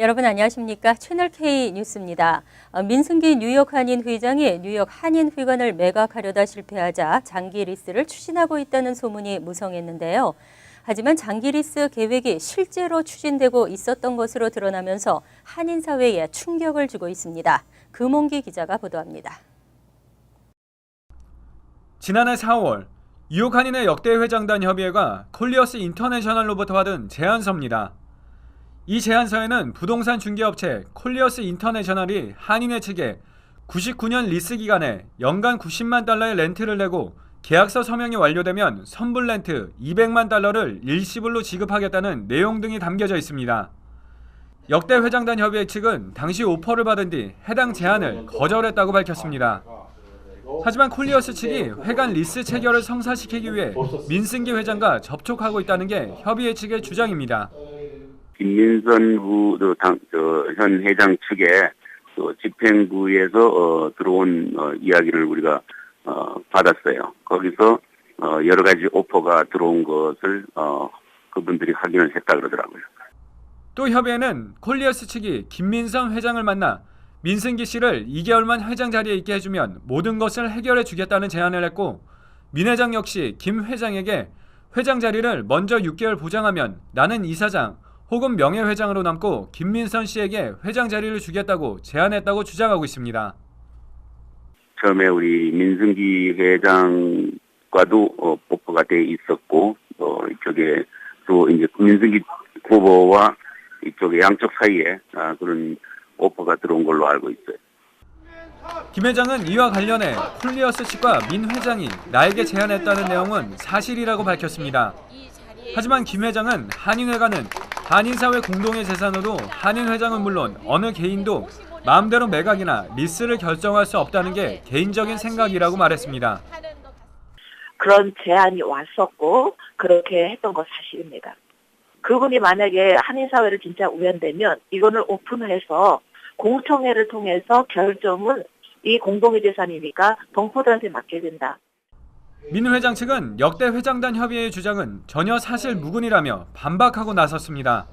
여러분 안녕하십니까? 채널 K 뉴스입니다. 어, 민승기 뉴욕 한인 회장이 뉴욕 한인 회관을 매각하려다 실패하자 장기 리스를 추진하고 있다는 소문이 무성했는데요. 하지만 장기 리스 계획이 실제로 추진되고 있었던 것으로 드러나면서 한인 사회에 충격을 주고 있습니다. 금홍기 기자가 보도합니다. 지난해 4월 뉴욕 한인의 역대 회장단 협의회가 콜리어스 인터내셔널로부터 받은 제안서입니다. 이 제안서에는 부동산 중개업체 콜리어스 인터내셔널이 한인회 측에 99년 리스 기간에 연간 90만 달러의 렌트를 내고 계약서 서명이 완료되면 선불 렌트 200만 달러를 일시불로 지급하겠다는 내용 등이 담겨져 있습니다. 역대 회장단 협의회 측은 당시 오퍼를 받은 뒤 해당 제안을 거절했다고 밝혔습니다. 하지만 콜리어스 측이 회관 리스 체결을 성사시키기 위해 민승기 회장과 접촉하고 있다는 게 협의회 측의 주장입니다. 김민선 후, 저, 당, 저, 현 회장 측에 또 집행부에서, 어, 들어온, 어, 이야기를 우리가, 어, 받았어요. 거기서, 어, 여러 가지 오퍼가 들어온 것을, 어, 그분들이 확인을 했다 그러더라고요. 또 협의회는 콜리어스 측이 김민선 회장을 만나 민승기 씨를 2개월만 회장 자리에 있게 해주면 모든 것을 해결해 주겠다는 제안을 했고 민 회장 역시 김 회장에게 회장 자리를 먼저 6개월 보장하면 나는 이사장 혹은 명예회장으로 남고 김민선 씨에게 회장 자리를 주겠다고 제안했다고 주장하고 있습니다. 처음에 우리 민승기 회장과도, 어, 오퍼가 돼 있었고, 어, 이쪽에 또 이제 민승기 후보와 이쪽에 양쪽 사이에, 아, 그런 오퍼가 들어온 걸로 알고 있어요. 김 회장은 이와 관련해 콜리어스 측과 민 회장이 나에게 제안했다는 내용은 사실이라고 밝혔습니다. 하지만 김 회장은 한인회관은 한인사회 공동의 재산으로 한인 회장은 물론 어느 개인도 마음대로 매각이나 리스를 결정할 수 없다는 게 개인적인 생각이라고 말했습니다. 그런 제안이 왔었고 그렇게 했던 거 사실입니다. 그분이 만약에 한인사회를 진짜 우연되면 이거를 오픈해서 공청회를 통해서 결정은 이 공동의 재산이니까 동포들한테 맡게 된다. 민 회장 측은 역대 회장단 협의회의 주장은 전혀 사실 무근이라며 반박하고 나섰습니다.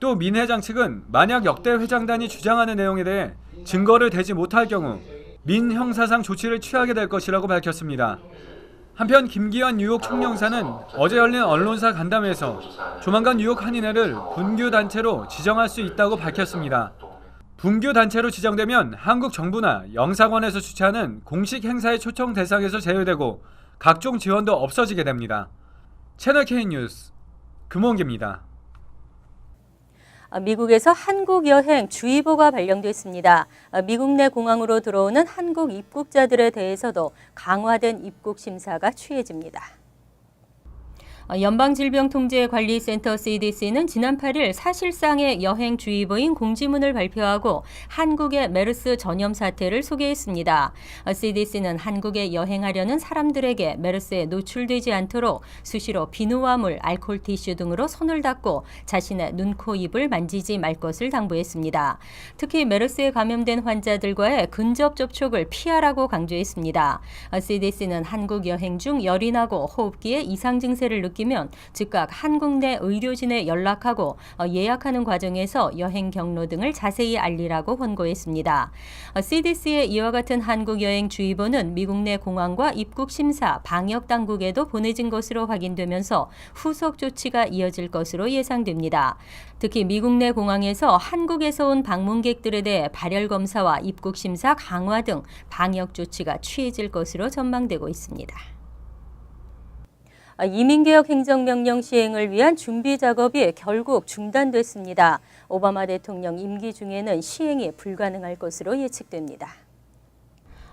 또 민 회장 측은 만약 역대 회장단이 주장하는 내용에 대해 증거를 대지 못할 경우 민 형사상 조치를 취하게 될 것이라고 밝혔습니다. 한편 김기환 뉴욕 총영사는 어제 열린 언론사 간담회에서 조만간 뉴욕 한인회를 분규 단체로 지정할 수 있다고 밝혔습니다. 분규 단체로 지정되면 한국 정부나 영사관에서 주최하는 공식 행사의 초청 대상에서 제외되고 각종 지원도 없어지게 됩니다. 채널 K 뉴스 금원기입니다. 아, 미국에서 한국 여행 주의보가 발령됐습니다. 아, 미국 내 공항으로 들어오는 한국 입국자들에 대해서도 강화된 입국 심사가 취해집니다. 아, 연방질병통제관리센터 CDC는 지난 8일 사실상의 여행주의보인 공지문을 발표하고 한국의 메르스 전염 사태를 소개했습니다. CDC는 한국에 여행하려는 사람들에게 메르스에 노출되지 않도록 수시로 비누와 물, 알코올 티슈 등으로 손을 닦고 자신의 눈, 코, 입을 만지지 말 것을 당부했습니다. 특히 메르스에 감염된 환자들과의 근접 접촉을 피하라고 강조했습니다. CDC는 한국 여행 중 열이 나고 호흡기에 이상 증세를 느끼 느끼면 즉각 한국 내 의료진에 연락하고 어, 예약하는 과정에서 여행 경로 등을 자세히 알리라고 권고했습니다. CDC의 이와 같은 한국 여행 주의보는 미국 내 공항과 입국 심사, 방역 당국에도 보내진 것으로 확인되면서 후속 조치가 이어질 것으로 예상됩니다. 특히 미국 내 공항에서 한국에서 온 방문객들에 대해 발열 검사와 입국 심사 강화 등 방역 조치가 취해질 것으로 전망되고 있습니다. 아, 이민개혁 행정명령 시행을 위한 준비 작업이 결국 중단됐습니다. 오바마 대통령 임기 중에는 시행이 불가능할 것으로 예측됩니다.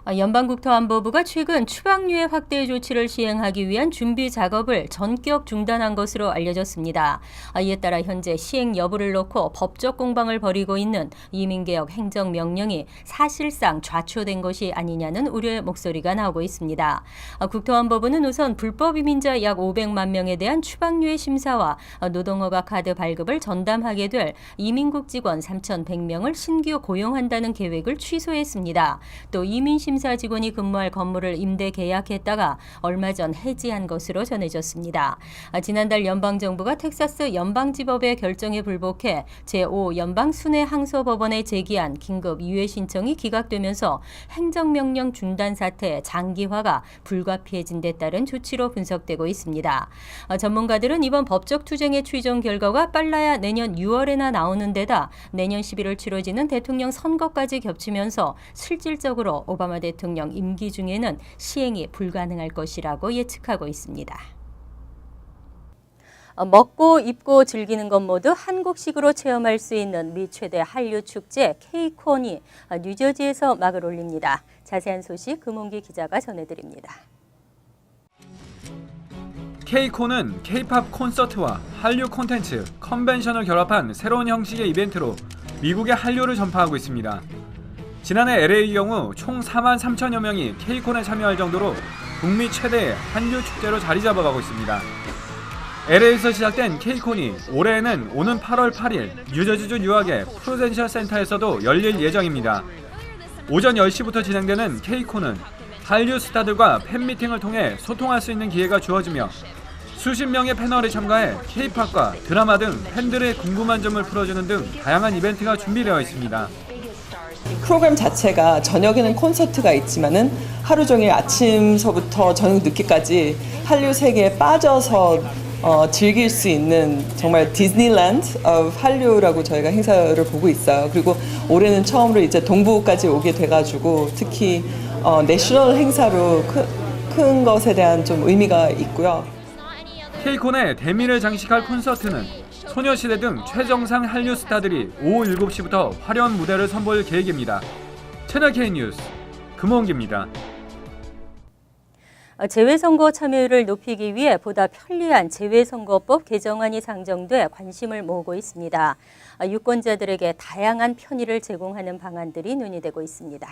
아, 연방국토안보부가 최근 추방류의 확대 조치를 시행하기 위한 준비 작업을 전격 중단한 것으로 알려졌습니다. 아, 이에 따라 현재 시행 여부를 놓고 법적 공방을 벌이고 있는 이민개혁 행정명령이 사실상 좌초된 것이 아니냐는 우려의 목소리가 나오고 있습니다. 아, 국토안보부는 우선 불법 이민자 약 500만 명에 대한 추방류의 심사와 노동허가 카드 발급을 전담하게 될 이민국 직원 3,100명을 신규 고용한다는 계획을 취소했습니다. 또 이민 심 심사 직원이 근무할 건물을 임대 계약했다가 얼마 전 해지한 것으로 전해졌습니다. 아, 지난달 연방 정부가 텍사스 연방지법의 결정에 불복해 제5 연방 순회 항소법원에 제기한 긴급 유예 신청이 기각되면서 행정명령 중단 사태 장기화가 불가피해진 데 따른 조치로 분석되고 있습니다. 아, 전문가들은 이번 법적 투쟁의 최종 결과가 빨라야 내년 6월에나 나오는 데다 내년 11월 치러지는 대통령 선거까지 겹치면서 실질적으로 오바마 대통령 임기 중에는 시행이 불가능할 것이라고 예측하고 있습니다. 어, 먹고 입고 즐기는 것 모두 한국식으로 체험할 수 있는 미 최대 한류 축제 케이콘이 어, 뉴저지에서 막을 올립니다. 자세한 소식 금홍기 기자가 전해드립니다. K콘은 K-팝 콘서트와 한류 콘텐츠, 컨벤션을 결합한 새로운 형식의 이벤트로 미국의 한류를 전파하고 있습니다. 지난해 LA의 경우 총 4만 3천여 명이 K콘에 참여할 정도로 북미 최대의 한류 축제로 자리 잡아가고 있습니다. LA에서 시작된 K콘이 올해에는 오는 8월 8일 뉴저지주 뉴욕의 프루덴셜 센터에서도 열릴 예정입니다. 오전 10시부터 진행되는 K콘은 한류 스타들과 팬미팅을 통해 소통할 수 있는 기회가 주어지며 수십 명의 패널에 참가해 K-팝과 드라마 등 팬들의 궁금한 점을 풀어주는 등 다양한 이벤트가 준비되어 있습니다. 프로그램 자체가 저녁에는 콘서트가 있지만은 하루 종일 아침서부터 저녁 늦게까지 한류 세계에 빠져서 어, 즐길 수 있는 정말 디즈니랜드 of 한류라고 저희가 행사를 보고 있어요. 그리고 올해는 처음으로 이제 동부까지 오게 돼가지고 특히 어, 내셔널 행사로 큰, 큰 것에 대한 좀 의미가 있고요. K콘의 대미를 장식할 콘서트는 소녀시대 등 최정상 한류 스타들이 오후 7시부터 화려한 무대를 선보일 계획입니다. 채널K 뉴스 금원기입니다. 어, 재외선거 참여율을 높이기 위해 보다 편리한 재외선거법 개정안이 상정돼 관심을 모으고 있습니다. 아, 유권자들에게 다양한 편의를 제공하는 방안들이 논의되고 있습니다.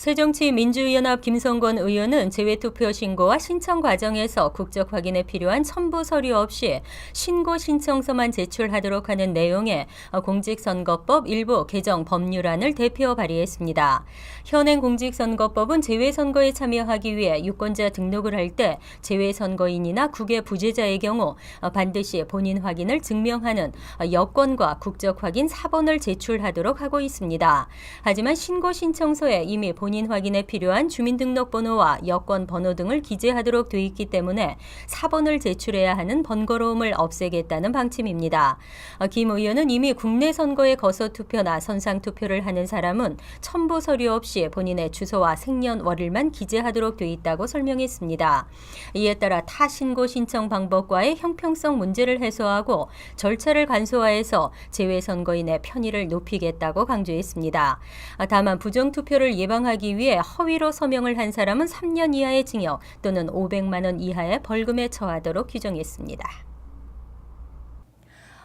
새정치민주연합 김성권 의원은 재외투표 신고와 신청 과정에서 국적 확인에 필요한 첨부 서류 없이 신고 신청서만 제출하도록 하는 내용의 공직선거법 일부 개정 법률안을 대표 발의했습니다. 현행 공직선거법은 재외선거에 참여하기 위해 유권자 등록을 할 때 재외선거인이나 국외 부재자의 경우 반드시 본인 확인을 증명하는 여권과 국적 확인 사본을 제출하도록 하고 있습니다. 하지만 신고 신청서에 이미 본인 확인에 필요한 주민등록번호와 여권 번호 등을 기재하도록 돼 있기 때문에 사본을 제출해야 하는 번거로움을 없애겠다는 방침입니다. 어, 김 의원은 이미 국내 선거에 거서 투표나 선상 투표를 하는 사람은 첨부 서류 없이 본인의 주소와 생년월일만 기재하도록 돼 있다고 설명했습니다. 이에 따라 타 신고 신청 방법과의 형평성 문제를 해소하고 절차를 간소화해서 재외 선거인의 편의를 높이겠다고 강조했습니다. 아, 다만 부정 투표를 예방하기 위해 허위로 서명을 한 사람은 3년 이하의 징역 또는 500만 원 이하의 벌금에 처하도록 규정했습니다.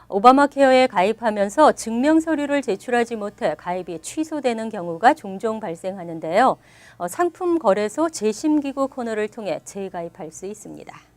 오바마 케어에 가입하면서 증명 서류를 제출하지 못해 가입이 취소되는 경우가 종종 발생하는데요. 어, 상품 거래소 재심기구 코너를 통해 재가입할 수 있습니다.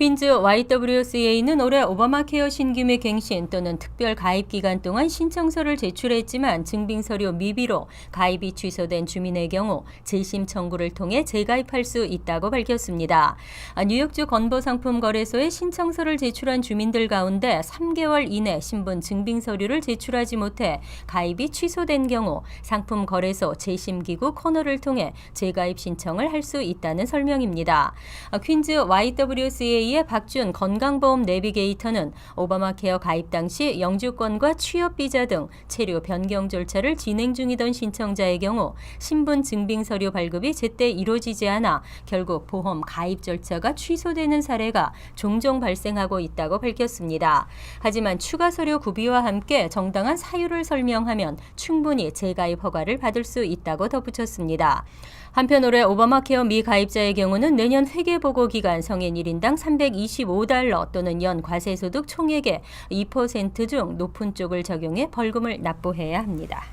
퀸즈 YWCA는 올해 오바마 케어 신규의 갱신 또는 특별 가입 기간 동안 신청서를 제출했지만 증빙 서류 미비로 가입이 취소된 주민의 경우 재심 청구를 통해 재가입할 수 있다고 밝혔습니다. 아, 뉴욕주 건보상품 거래소에 신청서를 제출한 주민들 가운데 3개월 이내 신분 증빙 서류를 제출하지 못해 가입이 취소된 경우 상품 거래소 재심 기구 코너를 통해 재가입 신청을 할 수 있다는 설명입니다. 아, 퀸즈 YWCA 의 박준 건강보험 내비게이터는 오바마 케어 가입 당시 영주권과 취업 비자 등 체류 변경 절차를 진행 중이던 신청자의 경우 신분 증빙 서류 발급이 제때 이루어지지 않아 결국 보험 가입 절차가 취소되는 사례가 종종 발생하고 있다고 밝혔습니다. 하지만 추가 서류 구비와 함께 정당한 사유를 설명하면 충분히 재가입 허가를 받을 수 있다고 덧붙였습니다. 한편 올해 오바마 케어 미 가입자의 경우는 내년 회계보고 기간 성인 1인당 325달러 또는 연 과세소득 총액의 2%중 높은 쪽을 적용해 벌금을 납부해야 합니다.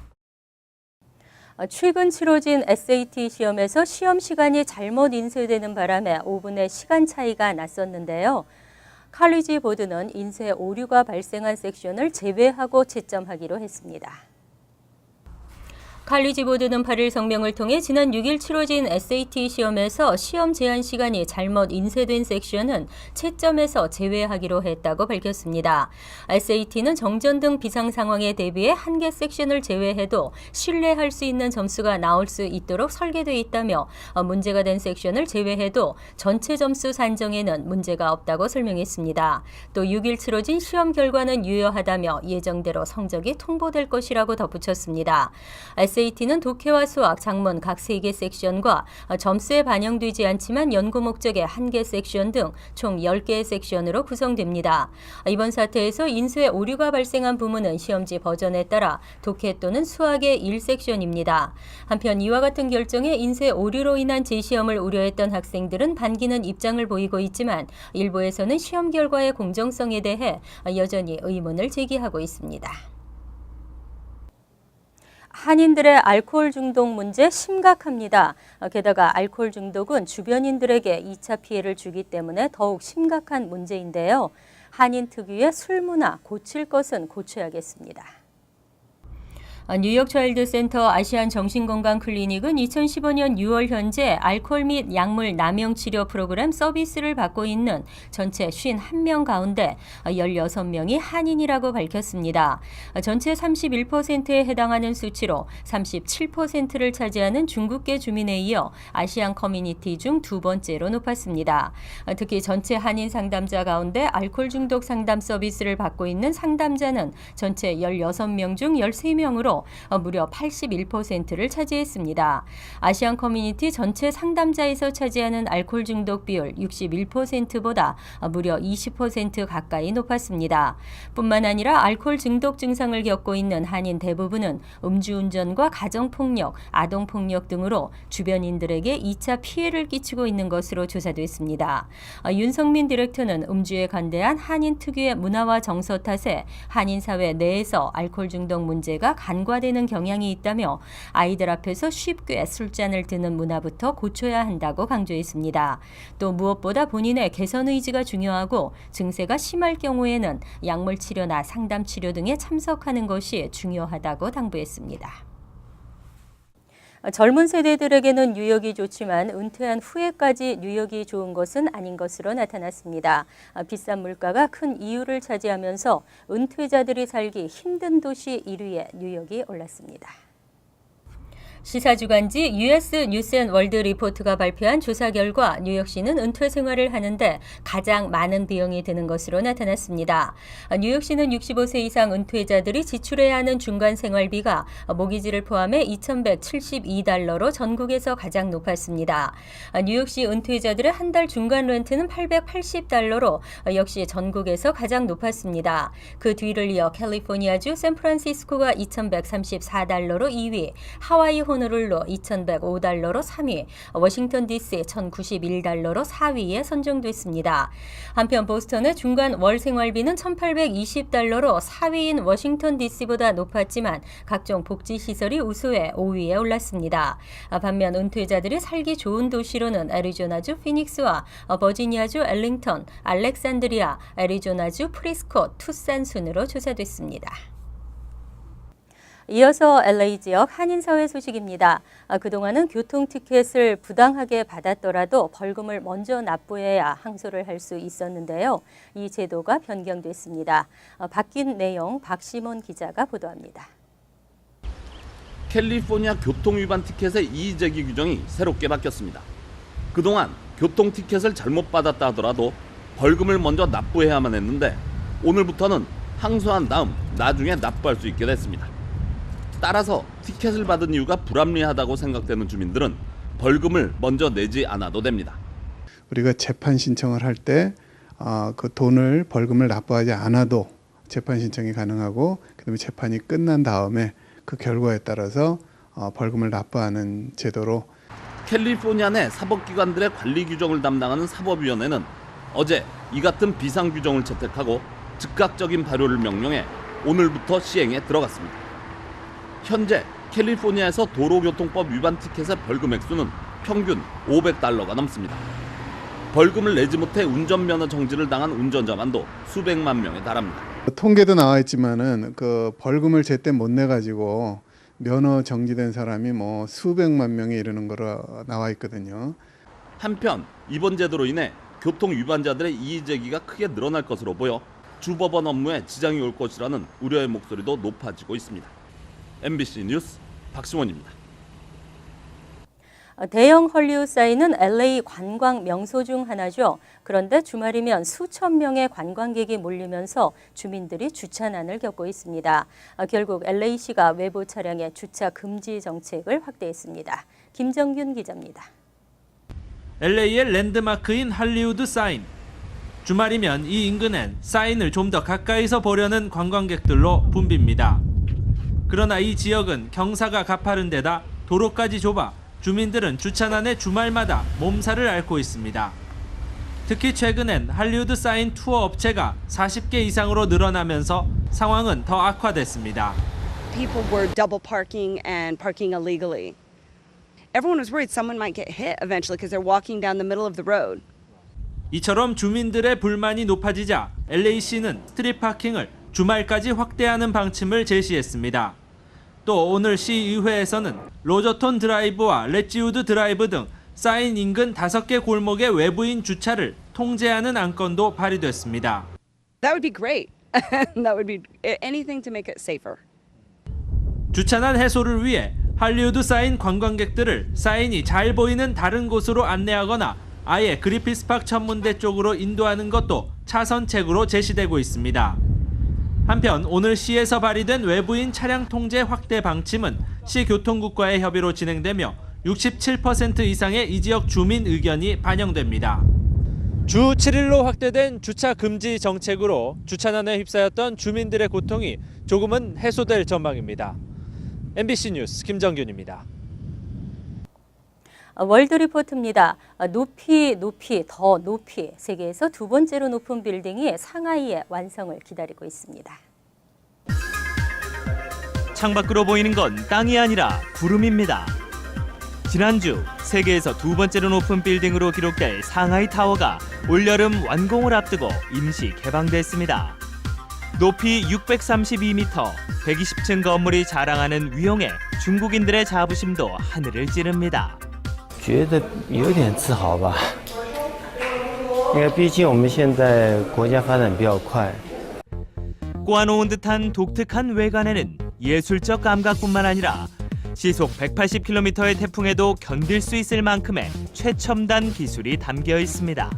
어, 최근 치러진 SAT 시험에서 시험 시간이 잘못 인쇄되는 바람에 5분의 시간 차이가 났었는데요. 칼리지 보드는 인쇄 오류가 발생한 섹션을 제외하고 채점하기로 했습니다. 칼리지 보드는 8일 성명을 통해 지난 6일 치러진 SAT 시험에서 시험 제한 시간이 잘못 인쇄된 섹션은 채점에서 제외하기로 했다고 밝혔습니다. SAT는 정전 등 비상 상황에 대비해 한 개 섹션을 제외해도 신뢰할 수 있는 점수가 나올 수 있도록 설계돼 있다며 어, 문제가 된 섹션을 제외해도 전체 점수 산정에는 문제가 없다고 설명했습니다. 또 6일 치러진 시험 결과는 유효하다며 예정대로 성적이 통보될 것이라고 덧붙였습니다. SAT는 독해와 수학, 작문 각 3개 섹션과 점수에 반영되지 않지만 연구 목적의 1개 섹션 등 총 10개의 섹션으로 구성됩니다. 이번 사태에서 인쇄 오류가 발생한 부문은 시험지 버전에 따라 독해 또는 수학의 1섹션입니다. 한편 이와 같은 결정에 인쇄 오류로 인한 재시험을 우려했던 학생들은 반기는 입장을 보이고 있지만 일부에서는 시험 결과의 공정성에 대해 여전히 의문을 제기하고 있습니다. 한인들의 알코올 중독 문제 심각합니다. 게다가 알코올 중독은 주변인들에게 2차 피해를 주기 때문에 더욱 심각한 문제인데요. 한인 특유의 술 문화 고칠 것은 고쳐야겠습니다. 아, 뉴욕 차일드 센터 아시안 정신건강 클리닉은 2015년 6월 현재 알코올 및 약물 남용 치료 프로그램 서비스를 받고 있는 전체 51명 가운데 16명이 한인이라고 밝혔습니다. 아, 전체 31%에 해당하는 수치로 37%를 차지하는 중국계 주민에 이어 아시안 커뮤니티 중 두 번째로 높았습니다. 아, 특히 전체 한인 상담자 가운데 알코올 중독 상담 서비스를 받고 있는 상담자는 전체 16명 중 13명으로 어, 무려 81%를 차지했습니다. 아시안 커뮤니티 전체 상담자에서 차지하는 알코올 중독 비율 61%보다 어, 무려 20% 가까이 높았습니다. 뿐만 아니라 알코올 중독 증상을 겪고 있는 한인 대부분은 음주운전과 가정폭력, 아동폭력 등으로 주변인들에게 2차 피해를 끼치고 있는 것으로 조사됐습니다. 어, 윤성민 디렉터는 음주에 관대한 한인 특유의 문화와 정서 탓에 한인 사회 내에서 알코올 중독 문제가 간 간과되는 경향이 있다며 아이들 앞에서 쉽게 술잔을 드는 문화부터 고쳐야 한다고 강조했습니다. 또 무엇보다 본인의 개선 의지가 중요하고 증세가 심할 경우에는 약물 치료나 상담 치료 등에 참석하는 것이 중요하다고 당부했습니다. 젊은 세대들에게는 뉴욕이 좋지만 은퇴한 후에까지 뉴욕이 좋은 것은 아닌 것으로 나타났습니다. 비싼 물가가 큰 이유를 차지하면서 은퇴자들이 살기 힘든 도시 1위에 뉴욕이 올랐습니다. 시사주간지 US 뉴스앤월드 리포트가 발표한 조사 결과 뉴욕시는 은퇴 생활을 하는데 가장 많은 비용이 드는 것으로 나타났습니다. 뉴욕시는 65세 이상 은퇴자들이 지출해야 하는 중간 생활비가 모기지를 포함해 2,172달러로 전국에서 가장 높았습니다. 뉴욕시 은퇴자들의 한 달 중간 렌트는 880달러로 역시 전국에서 가장 높았습니다. 그 뒤를 이어 캘리포니아주 샌프란시스코가 2,134달러로 2위, 하와이 혼 호놀룰루 2,105달러로 3위, 워싱턴 DC 1,091달러로 4위에 선정됐습니다. 한편 보스턴의 중간 월 생활비는 1,820달러로 4위인 워싱턴 DC보다 높았지만 각종 복지 시설이 우수해 5위에 올랐습니다. 반면 은퇴자들이 살기 좋은 도시로는 애리조나주 피닉스와 버지니아주 엘링턴, 알렉산드리아, 애리조나주 프리스코, 투싼 순으로 조사됐습니다. 이어서 LA 지역 한인사회 소식입니다. 아, 그동안은 교통 티켓을 부당하게 받았더라도 벌금을 먼저 납부해야 항소를 할 수 있었는데요. 이 제도가 변경됐습니다. 아, 바뀐 내용 박시몬 기자가 보도합니다. 캘리포니아 교통 위반 티켓의 이의제기 규정이 새롭게 바뀌었습니다. 그동안 교통 티켓을 잘못 받았다 하더라도 벌금을 먼저 납부해야만 했는데 오늘부터는 항소한 다음 나중에 납부할 수 있게 됐습니다. 따라서 티켓을 받은 이유가 불합리하다고 생각되는 주민들은 벌금을 먼저 내지 않아도 됩니다. 우리가 재판 신청을 할때 어, 그 돈을 벌금을 납부하지 않아도 재판 신청이 가능하고 그다음에 재판이 끝난 다음에 그 결과에 따라서 어, 벌금을 납부하는 제도로 캘리포니아 내 사법기관들의 관리 규정을 담당하는 사법위원회는 어제 이 같은 비상 규정을 채택하고 즉각적인 발효를 명령해 오늘부터 시행에 들어갔습니다. 현재 캘리포니아에서 도로교통법 위반 티켓의 벌금 액수는 평균 500달러가 넘습니다. 벌금을 내지 못해 운전면허 정지를 당한 운전자만도 수백만 명에 달합니다. 통계도 나와 있지만은 그 벌금을 제때 못 내 가지고 면허 정지된 사람이 뭐 수백만 명에 이르는 거로 나와 있거든요. 한편 이번 제도로 인해 교통 위반자들의 이의 제기가 크게 늘어날 것으로 보여 주법원 업무에 지장이 올 것이라는 우려의 목소리도 높아지고 있습니다. MBC 뉴스 박시원입니다. 어, 대형 헐리우드 사인은 LA 관광 명소 중 하나죠. 그런데 주말이면 수천 명의 관광객이 몰리면서 주민들이 주차난을 겪고 있습니다. 어, 결국 LA시가 외부 차량의 주차 금지 정책을 확대했습니다. 김정균 기자입니다. LA의 랜드마크인 할리우드 사인. 주말이면 이 인근엔 사인을 좀 더 가까이서 보려는 관광객들로 붐빕니다. 그러나 이 지역은 경사가 가파른 데다 도로까지 좁아 주민들은 주차난에 주말마다 몸살을 앓고 있습니다. 특히 최근엔 할리우드 사인 투어 업체가 40개 이상으로 늘어나면서 상황은 더 악화됐습니다. people were double parking and parking illegally. Everyone was worried someone might get hit eventually because they're walking down the middle of the road. 이처럼 주민들의 불만이 높아지자 LA시는 스트릿 파킹을 주말까지 확대하는 방침을 제시했습니다. 또 오늘 시의회에서는 로저톤 드라이브와 레지우드 드라이브 등 사인 인근 5개 골목의 외부인 주차를 통제하는 안건도 발의됐습니다. That would be great. that would be anything to make it safer. 주차난 해소를 위해 할리우드 사인 관광객들을 사인이 잘 보이는 다른 곳으로 안내하거나 아예 그리피스 파크 천문대 쪽으로 인도하는 것도 차선책으로 제시되고 있습니다. 한편 오늘 시에서 발의된 외부인 차량 통제 확대 방침은 시 교통국과의 협의로 진행되며 67% 이상의 이 지역 주민 의견이 반영됩니다. 주 7일로 확대된 주차 금지 정책으로 주차난에 휩싸였던 주민들의 고통이 조금은 해소될 전망입니다. MBC 뉴스 김정균입니다. 어, 월드 리포트입니다. 어, 높이, 높이, 더 높이 세계에서 두 번째로 높은 빌딩이 상하이의 완성을 기다리고 있습니다. 창밖으로 보이는 건 땅이 아니라 구름입니다. 지난주 세계에서 두 번째로 높은 빌딩으로 기록될 상하이 타워가 올여름 완공을 앞두고 임시 개방됐습니다. 높이 632m, 120층 건물이 자랑하는 위용에 중국인들의 자부심도 하늘을 찌릅니다. 觉得有点自豪吧，因为毕竟我们现在国家发展比较快， 꼬아놓은 듯한 독특한 외관에는 예술적 감각뿐만 아니라 시속 180km의 태풍에도 견딜 수 있을 만큼의 최첨단 기술이 담겨 있습니다.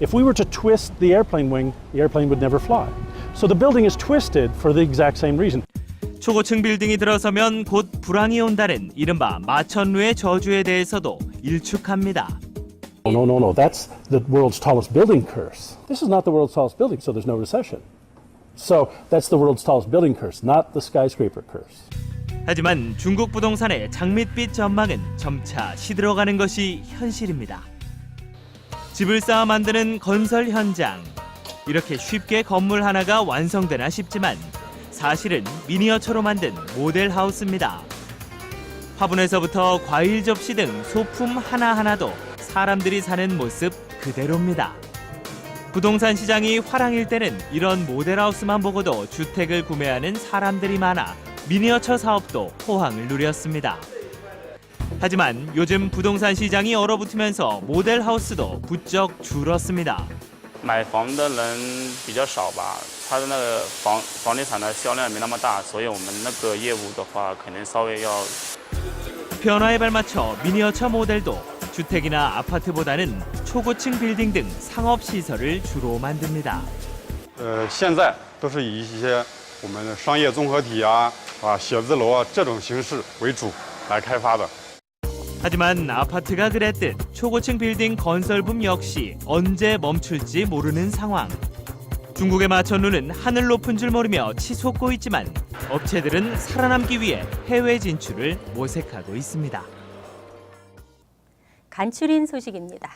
If we were to twist the airplane wing, the airplane would never fly. So the building is twisted for the exact same reason. 초고층 빌딩이 들어서면 곧 불황이 온다는 이른바 마천루의 저주에 대해서도 일축합니다. Oh, no, no, no, that's the world's tallest building curse. This is not the world's tallest building, so there's no recession. So that's the world's tallest building curse, not the skyscraper curse. 하지만 중국 부동산의 장밋빛 전망은 점차 시들어가는 것이 현실입니다. 집을 쌓아 만드는 건설 현장. 이렇게 쉽게 건물 하나가 완성되나 싶지만 사실은 미니어처로 만든 모델 하우스입니다. 화분에서부터 과일 접시 등 소품 하나하나도 사람들이 사는 모습 그대로입니다. 부동산 시장이 화랑일 때는 이런 모델하우스만 보고도 주택을 구매하는 사람들이 많아 미니어처 사업도 호황을 누렸습니다. 하지만 요즘 부동산 시장이 얼어붙으면서 모델하우스도 부쩍 줄었습니다. 买房的人比较少吧，他的那个房房地产的销量没那么大，所以我们那个业务的话，可能稍微要 변화에 발맞춰 미니어처 모델도 주택이나 아파트보다는 초고층 빌딩 등 상업 시설을 주로 만듭니다. 呃，现在都是以一些我们的商业综合体啊、啊写字楼啊这种形式为主来开发的。 하지만 아파트가 그랬듯 초고층 빌딩 건설붐 역시 언제 멈출지 모르는 상황. 중국의 마천루는 하늘 높은 줄 모르며 치솟고 있지만 업체들은 살아남기 위해 해외 진출을 모색하고 있습니다. 간추린 소식입니다.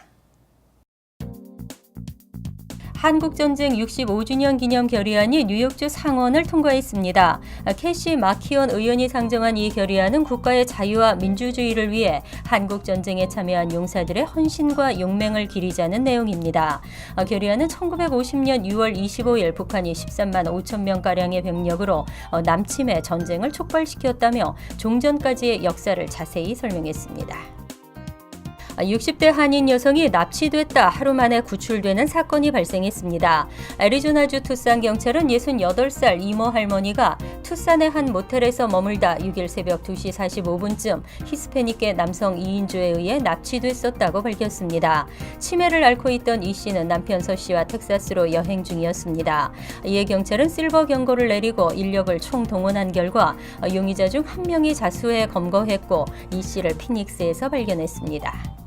한국전쟁 65주년 기념 결의안이 뉴욕주 상원을 통과했습니다. 캐시 마키온 의원이 상정한 이 결의안은 국가의 자유와 민주주의를 위해 한국전쟁에 참여한 용사들의 헌신과 용맹을 기리자는 내용입니다. 결의안은 1950년 6월 25일 북한이 13만 5천 명가량의 병력으로 남침해 전쟁을 촉발시켰다며 종전까지의 역사를 자세히 설명했습니다. 60대 한인 여성이 납치됐다 하루 만에 구출되는 사건이 발생했습니다. 애리조나주 투싼 경찰은 68살 이모 할머니가 투싼의 한 모텔에서 머물다 6일 새벽 2시 45분쯤 히스패닉계 남성 2인조에 의해 납치됐었다고 밝혔습니다. 치매를 앓고 있던 이 씨는 남편 서 씨와 텍사스로 여행 중이었습니다. 이에 경찰은 실버 경고를 내리고 인력을 총동원한 결과 용의자 중 한 명이 자수해 검거했고 이 씨를 피닉스에서 발견했습니다.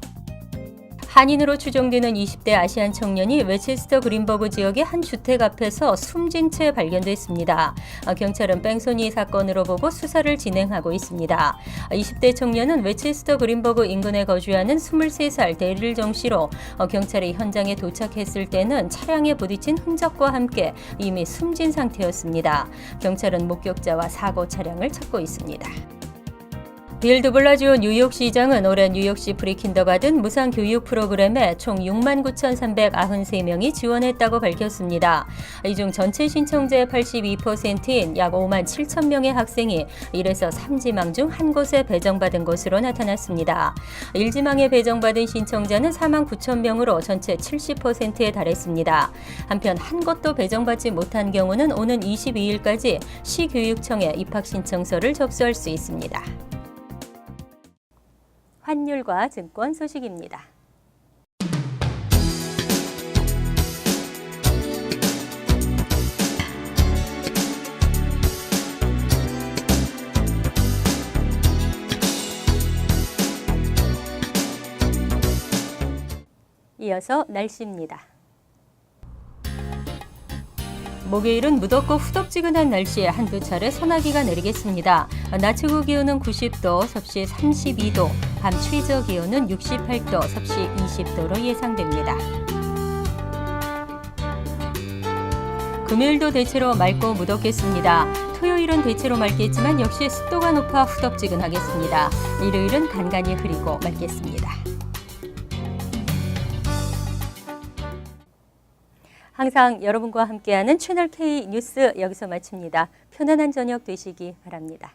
한인으로 추정되는 20대 아시안 청년이 웨체스터 그린버그 지역의 한 주택 앞에서 숨진 채 발견됐습니다. 경찰은 뺑소니 사건으로 보고 수사를 진행하고 있습니다. 20대 청년은 웨체스터 그린버그 인근에 거주하는 23살 데릴 정 씨로 경찰이 현장에 도착했을 때는 차량에 부딪힌 흔적과 함께 이미 숨진 상태였습니다. 경찰은 목격자와 사고 차량을 찾고 있습니다. 빌 드블라주 뉴욕시장은 올해 뉴욕시 프리킨더가든 무상 교육 프로그램에 총 6만 9,393명이 지원했다고 밝혔습니다. 이 중 전체 신청자의 82%인 약 5만 7천 명의 학생이 1에서 3지망 중 한 곳에 배정받은 것으로 나타났습니다. 1지망에 배정받은 신청자는 4만 9천 명으로 전체 70%에 달했습니다. 한편 한 곳도 배정받지 못한 경우는 오는 22일까지 시교육청에 입학 신청서를 접수할 수 있습니다. 환율과 증권 소식입니다. 이어서 날씨입니다. 목요일은 무덥고 후덥지근한 날씨에 한두 차례 소나기가 내리겠습니다. 낮 최고 기온은 90도, 섭씨 32도, 밤 최저 기온은 68도, 섭씨 20도로 예상됩니다. 금요일도 대체로 맑고 무덥겠습니다. 토요일은 대체로 맑겠지만 역시 습도가 높아 후덥지근하겠습니다. 일요일은 간간히 흐리고 맑겠습니다. 항상 여러분과 함께하는 채널 K 뉴스 여기서 마칩니다. 편안한 저녁 되시기 바랍니다.